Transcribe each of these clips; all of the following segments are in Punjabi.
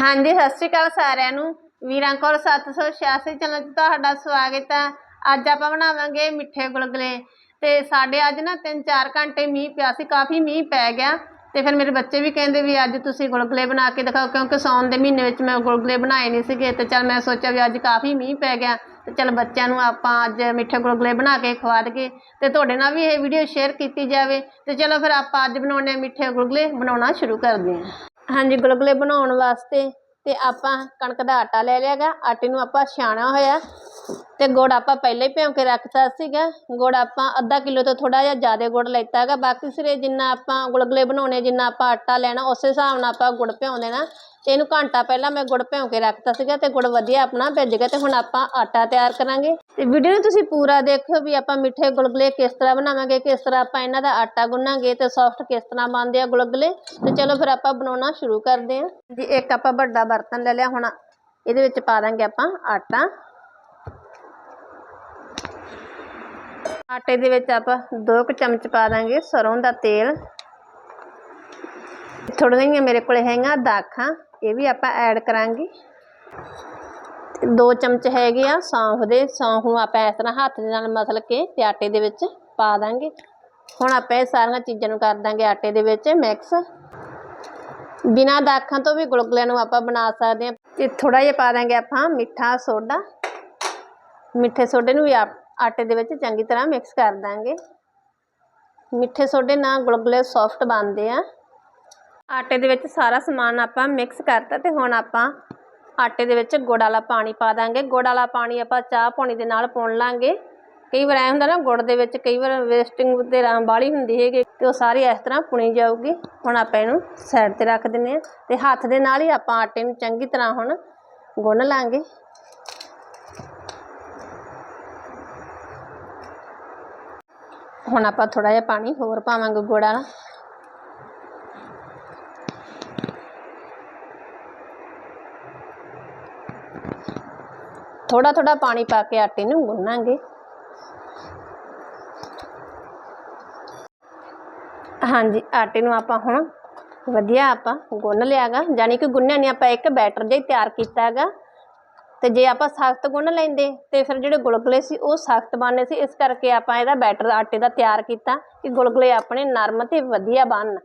ਹਾਂਜੀ, ਸਤਿ ਸ਼੍ਰੀ ਅਕਾਲ ਸਾਰਿਆਂ ਨੂੰ। ਵੀਰਾਂ ਕੋਲ 786 ਚੈਨਲ 'ਚ ਤੁਹਾਡਾ ਸਵਾਗਤ ਹੈ। ਅੱਜ ਆਪਾਂ ਬਣਾਵਾਂਗੇ ਮਿੱਠੇ ਗੁਲਗੁਲੇ। ਤੇ ਸਾਡੇ ਅੱਜ ਨਾ 3-4 ਘੰਟੇ ਮੀਂਹ ਪਿਆ ਸੀ, ਕਾਫੀ ਮੀਂਹ ਪੈ ਗਿਆ। ਤੇ ਫਿਰ ਮੇਰੇ ਬੱਚੇ ਵੀ ਕਹਿੰਦੇ ਵੀ ਅੱਜ ਤੁਸੀਂ ਗੁਲਗੁਲੇ ਬਣਾ ਕੇ ਦਿਖਾਓ, ਕਿਉਂਕਿ ਸੌਣ ਦੇ ਮਹੀਨੇ ਵਿੱਚ ਮੈਂ ਗੁਲਗੁਲੇ ਬਣਾਏ ਨਹੀਂ ਸੀਗੇ। ਤੇ ਚਲ ਮੈਂ ਸੋਚਿਆ ਵੀ ਅੱਜ ਕਾਫੀ ਮੀਂਹ ਪੈ ਗਿਆ। ਤੇ ਚਲ ਬੱਚਿਆਂ ਨੂੰ ਆਪਾਂ ਅੱਜ ਮਿੱਠੇ ਗੁਲਗੁਲੇ ਬਣਾ ਕੇ ਖਵਾ ਦਈਏ ਤੇ ਤੁਹਾਡੇ ਨਾਲ ਵੀ ਇਹ ਵੀਡੀਓ ਸ਼ੇਅਰ ਕੀਤੀ ਜਾਵੇ। ਤੇ ਚਲੋ ਫਿਰ ਆਪਾਂ ਅੱਜ ਬਣਾਉਣੇ ਆ ਮਿੱਠੇ ਗੁਲਗੁਲੇ, ਬਣਾਉਣਾ ਸ਼ੁਰੂ ਕਰਦੇ ਹਾਂ। ਹਾਂਜੀ, ਗੁਲਗੁਲੇ ਬਣਾਉਣ ਵਾਸਤੇ ਤੇ ਆਪਾਂ ਕਣਕ ਦਾ ਆਟਾ ਲੈ ਲਿਆਗਾ ਆਟੇ ਨੂੰ ਆਪਾਂ ਛਾਣਾ ਹੋਇਆ। ਤੇ ਗੁੜ ਆਪਾਂ ਪਹਿਲੇ ਹੀ ਭਿਉਂ ਕੇ ਰੱਖਤਾ ਸੀਗਾ। ਗੁੜ ਆਪਾਂ ਅੱਧਾ ਕਿਲੋ ਤੋਂ ਥੋੜਾ ਜਿਹਾ ਜ਼ਿਆਦਾ ਗੁੜ ਲੈਤਾ ਹੈਗਾ। ਬਾਕੀ ਸਿਰੇ ਜਿੰਨਾ ਆਪਾਂ ਗੁਲਗੁਲੇ ਬਣਾਉਣੇ, ਜਿੰਨਾ ਆਪਾਂ ਆਟਾ ਲੈਣਾ, ਉਸੇ ਹਿਸਾਬ ਨਾਲ ਆਪਾਂ ਗੁੜ ਭਿਉਂ ਦੇਣਾ। ਤੇ ਇਹਨੂੰ ਘੰਟਾ ਪਹਿਲਾਂ ਮੈਂ ਗੁੜ ਭਿਉਂ ਕੇ ਰੱਖਤਾ ਸੀਗਾ ਤੇ ਗੁੜ ਵਧੀਆ ਆਪਣਾ ਭਿੱਜ ਗਿਆ ਤੇ ਹੁਣ ਆਪਾਂ ਆਟਾ ਤਿਆਰ ਕਰਾਂਗੇ। ਤੇ ਵੀਡੀਓ ਨੂੰ ਤੁਸੀਂ ਪੂਰਾ ਦੇਖੋ ਵੀ ਆਪਾਂ ਮਿੱਠੇ ਗੁਲਗੁਲੇ ਕਿਸ ਤਰ੍ਹਾਂ ਬਣਾਵਾਂਗੇ, ਕਿਸ ਤਰ੍ਹਾਂ ਆਪਾਂ ਇਹਨਾਂ ਦਾ ਆਟਾ ਗੁੰਨਾਂਗੇ ਤੇ ਸੌਫਟ ਕਿਸ ਤਰ੍ਹਾਂ ਬਣਦੇ ਆ ਗੁਲਗੁਲੇ। ਤੇ ਚਲੋ ਫਿਰ ਆਪਾਂ ਬਣਾਉਣਾ ਸ਼ੁਰੂ ਕਰਦੇ ਹਾਂ। ਜੀ ਇੱਕ ਆਪਾਂ ਵੱਡਾ ਬਰਤਨ ਲੈ ਲਿਆ, ਹੁਣ ਇਹਦੇ ਵਿੱਚ ਪਾ ਦਾਂਗੇ ਆਪਾਂ ਆਟਾ। ਆਟੇ ਦੇ ਵਿੱਚ ਆਪਾਂ ਦੋ ਕੁ ਚਮਚ ਪਾ ਦਾਂਗੇ ਸਰੋਂ ਦਾ ਤੇਲ। ਥੋੜ੍ਹੀਆਂ ਜਿਹੀਆਂ ਮੇਰੇ ਕੋਲ ਹੈਗੀਆਂ ਦਾਖਾਂ, ਇਹ ਵੀ ਆਪਾਂ ਐਡ ਕਰਾਂਗੇ। ਦੋ ਚਮਚ ਹੈਗੇ ਆ ਸੌਂਫ ਦੇ, ਸੌਂਫ ਨੂੰ ਆਪਾਂ ਇਸ ਤਰ੍ਹਾਂ ਹੱਥ ਦੇ ਨਾਲ ਮਸਲ ਕੇ ਤੇ ਆਟੇ ਦੇ ਵਿੱਚ ਪਾ ਦਾਂਗੇ। ਹੁਣ ਆਪਾਂ ਇਹ ਸਾਰੀਆਂ ਚੀਜ਼ਾਂ ਨੂੰ ਕਰ ਦਾਂਗੇ ਆਟੇ ਦੇ ਵਿੱਚ ਮਿਕਸ ਬਿਨਾਂ ਦਾਖਾਂ ਤੋਂ ਵੀ ਗੁਲਗੁਲਿਆਂ ਨੂੰ ਆਪਾਂ ਬਣਾ ਸਕਦੇ ਹਾਂ ਤੇ ਥੋੜਾ ਜਿਹਾ ਪਾ ਦਾਂਗੇ ਆਪਾਂ ਮਿੱਠਾ ਸੋਡਾ। ਮਿੱਠੇ ਸੋਡੇ ਨੂੰ ਵੀ ਆਪ ਆਟੇ ਦੇ ਵਿੱਚ ਚੰਗੀ ਤਰ੍ਹਾਂ ਮਿਕਸ ਕਰ ਦਾਂਗੇ। ਮਿੱਠੇ ਸੋਡੇ ਨਾਲ ਗੁਲਗੁਲੇ ਸੌਫਟ ਬਣਦੇ ਆ। ਆਟੇ ਦੇ ਵਿੱਚ ਸਾਰਾ ਸਮਾਨ ਆਪਾਂ ਮਿਕਸ ਕਰਤਾ ਤੇ ਹੁਣ ਆਪਾਂ ਆਟੇ ਦੇ ਵਿੱਚ ਗੁੜ ਵਾਲਾ ਪਾਣੀ ਪਾ ਦਾਂਗੇ। ਗੁੜ ਵਾਲਾ ਪਾਣੀ ਆਪਾਂ ਚਾਹ ਪਾਣੀ ਦੇ ਨਾਲ ਪੁਣ ਲਾਂਗੇ। ਕਈ ਵਾਰ ਐ ਹੁੰਦਾ ਨਾ, ਗੁੜ ਦੇ ਵਿੱਚ ਕਈ ਵਾਰ ਵੇਸਟਿੰਗ ਤੇ ਰਾਂ ਬਾਲੀ ਹੁੰਦੀ ਹੈਗੀ ਤੇ ਉਹ ਸਾਰੀ ਇਸ ਤਰ੍ਹਾਂ ਪੁਣੀ ਜਾਊਗੀ। ਹੁਣ ਆਪਾਂ ਇਹਨੂੰ ਸਾਈਡ ਤੇ ਰੱਖ ਦਿੰਨੇ ਆ ਤੇ ਹੱਥ ਦੇ ਨਾਲ ਹੀ ਆਪਾਂ ਆਟੇ ਨੂੰ ਚੰਗੀ ਤਰ੍ਹਾਂ ਹੁਣ ਗੁੰਨ ਲਾਂਗੇ। ਹੁਣ ਆਪਾਂ ਥੋੜਾ ਜਿਹਾ ਪਾਣੀ ਹੋਰ ਪਾਵਾਂਗੇ ਗੁੜ ਵਾਲਾ। ਥੋੜਾ ਥੋੜਾ ਪਾਣੀ ਪਾ ਕੇ ਆਟੇ ਨੂੰ ਗੁੰਨਾਂਗੇ। ਹਾਂਜੀ, ਆਟੇ ਨੂੰ ਆਪਾਂ ਹੁਣ ਵਧੀਆ ਆਪਾਂ ਗੁੰਨ ਲਿਆਗਾ। ਯਾਨੀ ਕਿ ਗੁੰਨਿਆ ਨਹੀਂ ਆਪਾਂ ਇੱਕ ਬੈਟਰ ਜਿਹਾ ਤਿਆਰ ਕੀਤਾ ਹੈਗਾ। ਤੇ ਜੇ ਆਪਾਂ ਸਖਤ ਗੁੰਨ ਲੈਂਦੇ ਤੇ ਫਿਰ ਜਿਹੜੇ ਗੁਲਗੁਲੇ ਸੀ ਉਹ ਸਖਤ ਬਣਨੇ ਸੀ, ਇਸ ਕਰਕੇ ਆਪਾਂ ਇਹਦਾ ਬੈਟਰ ਆਟੇ ਦਾ ਤਿਆਰ ਕੀਤਾ ਕਿ ਗੁਲਗੁਲੇ ਆਪਣੇ ਨਰਮ ਤੇ ਵਧੀਆ ਬਣਨ।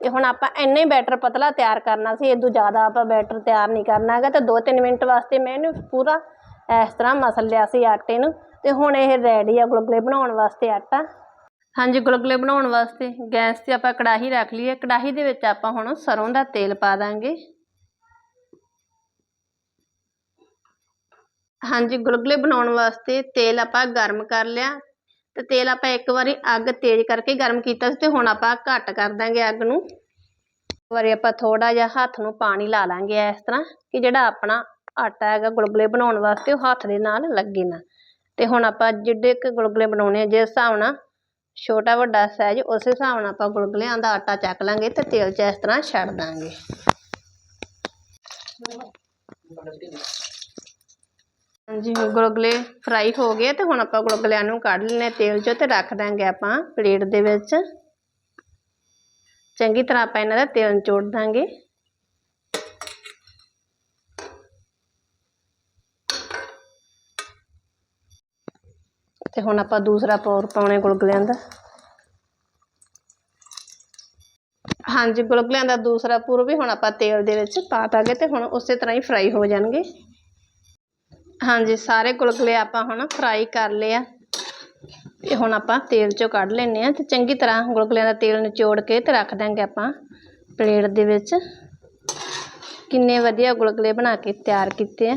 ਤੇ ਹੁਣ ਆਪਾਂ ਇੰਨੇ ਬੈਟਰ ਪਤਲਾ ਤਿਆਰ ਕਰਨਾ ਸੀ ਇਦੋਂ ਜ਼ਿਆਦਾ ਆਪਾਂ ਬੈਟਰ ਤਿਆਰ ਨਹੀਂ ਕਰਨਾ ਹੈਗਾ ਤਾਂ 2-3 ਮਿੰਟ ਵਾਸਤੇ ਮੈਂ ਇਹਨੂੰ ਪੂਰਾ ਇਸ ਤਰ੍ਹਾਂ ਮਸਲ ਲਿਆ ਸੀ ਆਟੇ ਨੂੰ ਤੇ ਹੁਣ ਇਹ ਰੈਡੀ ਆ ਗੁਲਗੁਲੇ ਬਣਾਉਣ ਵਾਸਤੇ ਆਟਾ। ਹਾਂਜੀ, ਗੁਲਗੁਲੇ ਬਣਾਉਣ ਵਾਸਤੇ ਗੈਸ 'ਤੇ ਆਪਾਂ ਕੜਾਹੀ ਰੱਖ ਲਈਏ। ਕੜਾਹੀ ਦੇ ਵਿੱਚ ਆਪਾਂ ਹੁਣ ਸਰੋਂ ਦਾ ਤੇਲ ਪਾ ਦਾਂਗੇ। ਹਾਂਜੀ, ਗੁਲਗੁਲੇ ਬਣਾਉਣ ਵਾਸਤੇ ਤੇਲ ਆਪਾਂ ਗਰਮ ਕਰ ਲਿਆ। ਤੇ ਤੇਲ ਆਪਾਂ ਇੱਕ ਵਾਰੀ ਅੱਗ ਤੇਜ਼ ਕਰਕੇ ਗਰਮ ਕੀਤਾ ਸੀ ਤੇ ਹੁਣ ਆਪਾਂ ਘੱਟ ਕਰ ਦਾਂਗੇ ਅੱਗ ਨੂੰ। ਇੱਕ ਵਾਰੀ ਆਪਾਂ ਥੋੜਾ ਜਿਹਾ ਹੱਥ ਨੂੰ ਪਾਣੀ ਲਾ ਲਾਂਗੇ ਇਸ ਤਰ੍ਹਾਂ ਕਿ ਜਿਹੜਾ ਆਪਣਾ ਆਟਾ ਹੈਗਾ ਗੁਲਗੁਲੇ ਬਣਾਉਣ ਵਾਸਤੇ ਉਹ ਹੱਥ ਦੇ ਨਾਲ ਲੱਗੇ ਨਾ। ਤੇ ਹੁਣ ਆਪਾਂ ਜਿਹੜੇ ਕੁ ਗੁਲਗੁਲੇ ਬਣਾਉਣੇ ਆ, ਜਿਸ ਹਿਸਾਬ ਨਾਲ ਛੋਟਾ ਵੱਡਾ ਸਾਈਜ਼ ਉਸੇ ਹਿਸਾਬ ਨਾਲ ਆਪਾਂ ਗੁਲਗੁਲਿਆਂ ਦਾ ਆਟਾ ਚੱਕ ਲਾਂਗੇ ਤੇ ਤੇਲ 'ਚ ਇਸ ਤਰ੍ਹਾਂ ਛੱਡ ਦਾਂਗੇ। ਹਾਂਜੀ ਹੁਣ ਗੁਲਗੁਲੇ ਫਰਾਈ ਹੋ ਗਏ ਤੇ ਹੁਣ ਆਪਾਂ ਗੁਲਗੁਲਿਆਂ ਨੂੰ ਕੱਢ ਲੈਣੇ ਤੇਲ 'ਚੋਂ ਤੇ ਰੱਖ ਦਾਂਗੇ ਆਪਾਂ ਪਲੇਟ ਦੇ ਵਿੱਚ। ਚੰਗੀ ਤਰ੍ਹਾਂ ਆਪਾਂ ਇਹਨਾਂ ਦਾ ਤੇਲ ਨਿਚੋੜ ਦਾਂਗੇ ਤੇ ਹੁਣ ਆਪਾਂ ਦੂਸਰਾ ਪੌਰ ਪਾਉਣੇ ਗੁਲਗੁਲਿਆਂ ਦਾ। ਹਾਂਜੀ, ਗੁਲਗੁਲਿਆਂ ਦਾ ਦੂਸਰਾ ਪੂਰ ਵੀ ਹੁਣ ਆਪਾਂ ਤੇਲ ਦੇ ਵਿੱਚ ਪਾ ਦਾਂਗੇ ਤੇ ਹੁਣ ਉਸੇ ਤਰ੍ਹਾਂ ਹੀ ਫਰਾਈ ਹੋ ਜਾਣਗੇ। ਹਾਂਜੀ, ਸਾਰੇ ਗੁਲਗੁਲੇ ਆਪਾਂ ਹੁਣ ਫਰਾਈ ਕਰ ਲਏ ਆ। ਤੇ ਹੁਣ ਆਪਾਂ ਤੇਲ ਚੋਂ ਕੱਢ ਲੈਨੇ ਆ ਤੇ ਚੰਗੀ ਤਰ੍ਹਾਂ ਗੁਲਗੁਲਿਆਂ ਦਾ ਤੇਲ ਨਿਚੋੜ ਕੇ ਤੇ ਰੱਖ ਦਾਂਗੇ ਆਪਾਂ ਪਲੇਟ ਦੇ ਵਿੱਚ। ਕਿੰਨੇ ਵਧੀਆ ਗੁਲਗੁਲੇ ਬਣਾ ਕੇ ਤਿਆਰ ਕੀਤੇ ਆ।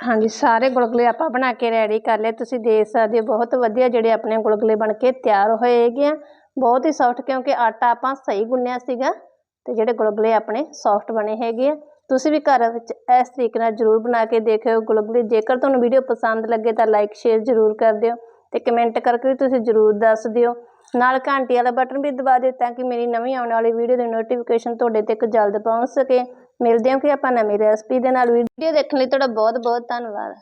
ਹਾਂਜੀ, ਸਾਰੇ ਗੁਲਗੁਲੇ ਆਪਾਂ ਬਣਾ ਕੇ ਰੈਡੀ ਕਰ ਲਏ। ਤੁਸੀਂ ਦੇਖ ਸਕਦੇ ਹੋ, ਬਹੁਤ ਵਧੀਆ ਜਿਹੜੇ ਆਪਣੇ ਗੁਲਗੁਲੇ ਬਣ ਕੇ ਤਿਆਰ ਹੋਏ ਹੈਗੇ ਆ। ਬਹੁਤ ਹੀ ਸੌਫਟ ਕਿਉਂਕਿ ਆਟਾ ਆਪਾਂ ਸਹੀ ਗੁੰਨਿਆ ਸੀਗਾ ਤੇ ਜਿਹੜੇ ਗੁਲਗੁਲੇ ਆਪਣੇ ਸੌਫਟ ਬਣੇ ਹੈਗੇ ਆ। ਤੁਸੀਂ ਵੀ ਘਰ ਵਿੱਚ ਇਸ ਤਰੀਕੇ ਨਾਲ ਜ਼ਰੂਰ ਬਣਾ ਕੇ ਦੇਖਿਓ ਗੁਲਗੁਲੇ। ਜੇਕਰ ਤੁਹਾਨੂੰ ਵੀਡੀਓ ਪਸੰਦ ਲੱਗੇ ਤਾਂ ਲਾਈਕ ਸ਼ੇਅਰ ਜ਼ਰੂਰ ਕਰ ਦਿਓ ਤੇ ਕਮੈਂਟ ਕਰਕੇ ਵੀ ਤੁਸੀਂ ਜ਼ਰੂਰ ਦੱਸ ਦਿਓ। ਨਾਲ ਘੰਟੀ ਵਾਲਾ ਬਟਨ ਵੀ ਦਬਾ ਦਿਓ ਤਾਂ ਕਿ ਮੇਰੀ ਨਵੀਂ ਆਉਣ ਵਾਲੀ ਵੀਡੀਓ ਦੀ ਨੋਟੀਫਿਕੇਸ਼ਨ ਤੁਹਾਡੇ ਤੱਕ ਜਲਦ ਪਹੁੰਚ ਸਕੇ। ਮਿਲਦੇ ਹਾਂ ਕਿ ਆਪਾਂ ਨਵੀਂ ਰੈਸਪੀ ਦੇ ਨਾਲ। ਵੀਡੀਓ ਦੇਖਣ ਲਈ ਤੁਹਾਡਾ ਬਹੁਤ ਬਹੁਤ ਧੰਨਵਾਦ।